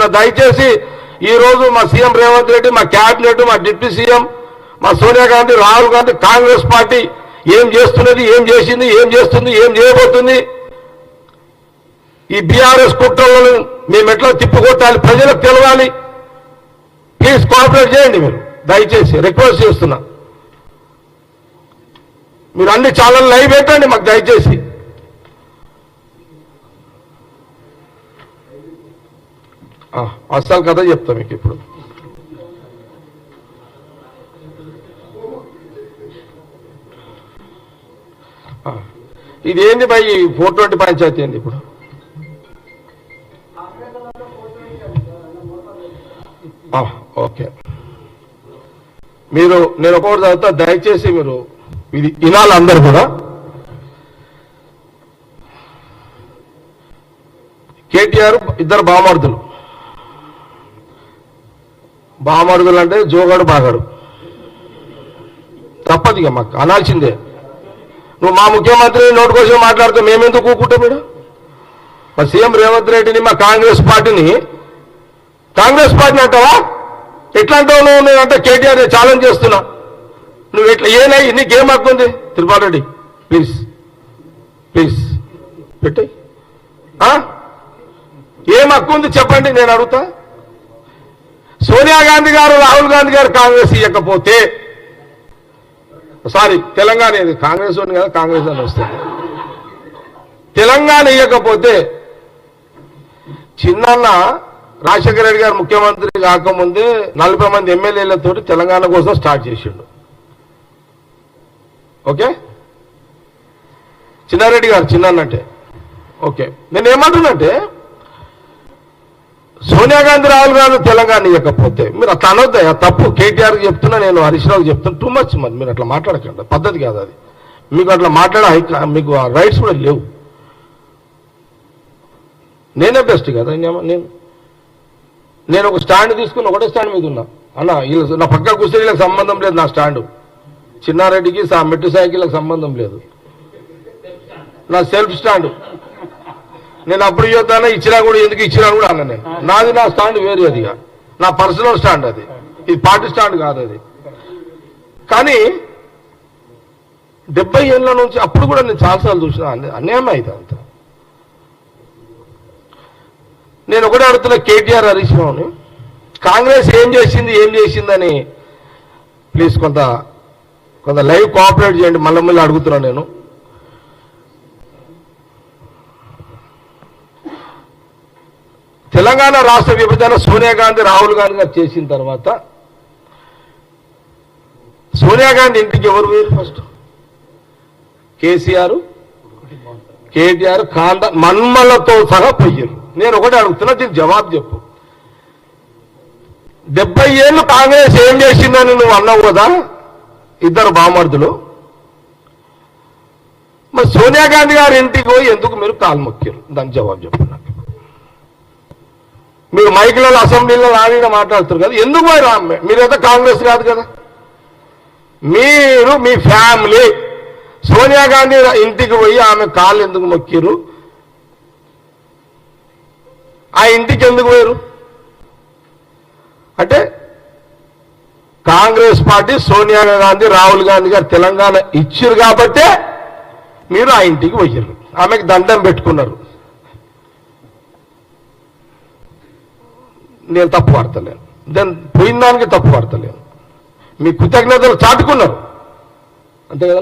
చేస్తున్నా. దయచేసి ఈరోజు మా సీఎం రేవంత్ రెడ్డి మా క్యాబినెట్ మా డిప్యూటీ సీఎం మా సోనియా గాంధీ రాహుల్ గాంధీ కాంగ్రెస్ పార్టీ ఏం చేస్తున్నది ఏం చేసింది ఏం చేస్తుంది ఏం చేయబోతుంది? ఈ బీఆర్ఎస్ కుట్రలను మేము ఎట్లా తిప్పుకొట్టాలి? ప్రజలకు తెలవాలి. ప్లీజ్ కోఆపరేట్ చేయండి మీరు. దయచేసి రిక్వెస్ట్ చేస్తున్నా. మీరు అన్ని ఛానల్ లైవ్ పెట్టండి మాకు దయచేసి ఆ, అసలు కథ చెప్తా మీకు ఇప్పుడు. ఆ, ఇది ఏంది బై ఫోర్ ట్వంటీ పంచాయతీ ఏంది ఇప్పుడు? ఓకే. మీరు నేను ఒకటి చదువుతా దయచేసి మీరు ఇది వినాలి అందరు కూడా. కేటీఆర్ ఇద్దరు బామర్దులు. బామడుగులు అంటే జోగాడు బాగాడు. తప్పదు ఇక మాకు అనాల్సిందే. నువ్వు మా ముఖ్యమంత్రి నోటు కోసం మాట్లాడుతూ మేమెందుకు కూకుంటాం మీరు మా సీఎం రేవంత్ రెడ్డిని మా కాంగ్రెస్ పార్టీని. కాంగ్రెస్ పార్టీని అంటావా? ఎట్లా అంటావు నువ్వు? నేనంటే కేటీఆర్ ఛాలెంజ్ చేస్తున్నా. నువ్వు ఎట్లా ఏనై? నీకేం ఏం అక్కుంది తిరుపాల్ రెడ్డి ప్లీజ్ ప్లీజ్ పెట్టి ఏం హక్కు ఉంది చెప్పండి నేను అడుగుతా. సోనియా గాంధీ గారు రాహుల్ గాంధీ గారు కాంగ్రెస్ ఇవ్వకపోతే సారీ తెలంగాణ ఇది కాంగ్రెస్ ఉంది కదా కాంగ్రెస్ అని వస్తుంది. తెలంగాణ ఇవ్వకపోతే చిన్న రాజశేఖర రెడ్డి గారు ముఖ్యమంత్రి కాకముందే నలభై మంది ఎమ్మెల్యేలతో తెలంగాణ కోసం స్టార్ట్ చేసిండు. ఓకే? చిన్నారెడ్డి గారు చిన్నన్నంటే ఓకే. నేను ఏమంటున్నంటే సోనియా గాంధీ రాహుల్ గాంధీ తెలంగాణ ఇవ్వకపోతే మీరు అట్లా అనొద్దు తప్పు. కేటీఆర్ చెప్తున్నా నేను హరీష్ రావు చెప్తున్నా టూ మచ్ మరి మీరు అట్లా మాట్లాడకండి. పద్ధతి కాదు అది. మీకు అట్లా మాట్లాడే మీకు మీకు రైట్స్ కూడా లేవు. నేనే బెస్ట్ కదా నేను- నేను ఒక స్టాండ్ తీసుకుని ఒకటే స్టాండ్ మీద ఉన్నా. అన్న వీళ్ళు నా పక్క కూర్చొని వీళ్ళకి సంబంధం లేదు నా స్టాండ్ చిన్నారెడ్డికి మెట్టు సైకిళ్ళకి సంబంధం లేదు. నా సెల్ఫ్ స్టాండ్ నేను అప్పుడు ఇవ్వద్దానా ఇచ్చినా కూడా ఎందుకు ఇచ్చినా కూడా అన్న. నేను నాది నా స్టాండ్ వేరు అది. నా పర్సనల్ స్టాండ్ అది. ఇది పార్టీ స్టాండ్ కాదు అది. కానీ డెబ్బై ఏళ్ళ నుంచి అప్పుడు కూడా నేను చాలాసార్లు చూసిన అన్య- అన్యాయం అయితే అంత. నేను ఒకటే అడుగుతున్నా కేటీఆర్ హరీష్ రావుని కాంగ్రెస్ ఏం చేసింది ఏం చేసిందని ప్లీజ్ కొంత కొంత లైవ్ కోఆపరేట్ చేయండి మళ్ళీ మళ్ళీ అడుగుతున్నాను నేను. తెలంగాణ రాష్ట్ర విభజన సోనియా గాంధీ రాహుల్ గాంధీ గారు చేసిన తర్వాత సోనియా గాంధీ ఇంటికి ఎవరు వేరు ఫస్ట్ కేసీఆర్ కేటీఆర్ కాండ మన్మలతో సహా పోయారు. నేను ఒకటి అడుగుతున్నా దీనికి జవాబు చెప్పు. డెబ్బై ఏళ్ళు కాంగ్రెస్ ఏం చేసిందని నువ్వు అన్నావు కదా ఇద్దరు బామర్దులు. మరి సోనియా గాంధీ గారి ఇంటికి పోయి ఎందుకు మీరు కాలు మొక్కారు? దానికి జవాబు చెప్పు నాకు. మీరు మైకులలో అసెంబ్లీలో ఆడిన మాట్లాడుతారు కదా. ఎందుకు పోయి రా మీరైతే కాంగ్రెస్ కాదు కదా. మీరు మీ ఫ్యామిలీ సోనియా గాంధీ ఇంటికి పోయి ఆమె కాళ్ళు ఎందుకు మొక్కిరు ఆ ఇంటికి ఎందుకు పోయారు అంటే కాంగ్రెస్ పార్టీ సోనియా గాంధీ రాహుల్ గాంధీ గారు తెలంగాణ ఇచ్చారు కాబట్టే మీరు ఆ ఇంటికి పోయారు ఆమెకు దండం పెట్టుకున్నారు. నేను తప్పు పడతలేను దాని పోయిన దానికి తప్పు పడతలేను మీ కృతజ్ఞతలు చాటుకున్నారు. అంతే కదా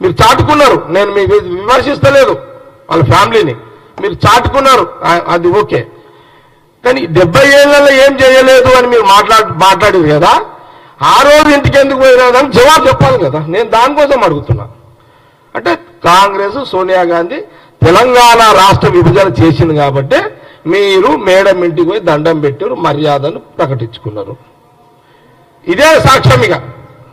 మీరు చాటుకున్నారు. నేను మీకు విమర్శిస్తలేదు. వాళ్ళ ఫ్యామిలీని. మీరు చాటుకున్నారు. అది ఓకే. కానీ డెబ్బై ఏళ్ళలో ఏం చేయలేదు అని మీరు మాట్లాడు మాట్లాడేది కదా? ఆ రోజు ఇంటికి ఎందుకు పోయినారు అని జవాబు చెప్పాలి కదా? నేను దానికోసం అడుగుతున్నా. అంటే కాంగ్రెస్ సోనియా గాంధీ తెలంగాణ రాష్ట్ర విభజన చేసింది కాబట్టి మీరు మేడం ఇంటికి పోయి దండం పెట్టారు మర్యాదను ప్రకటించుకున్నారు. ఇదే సాక్ష్యం ఇక.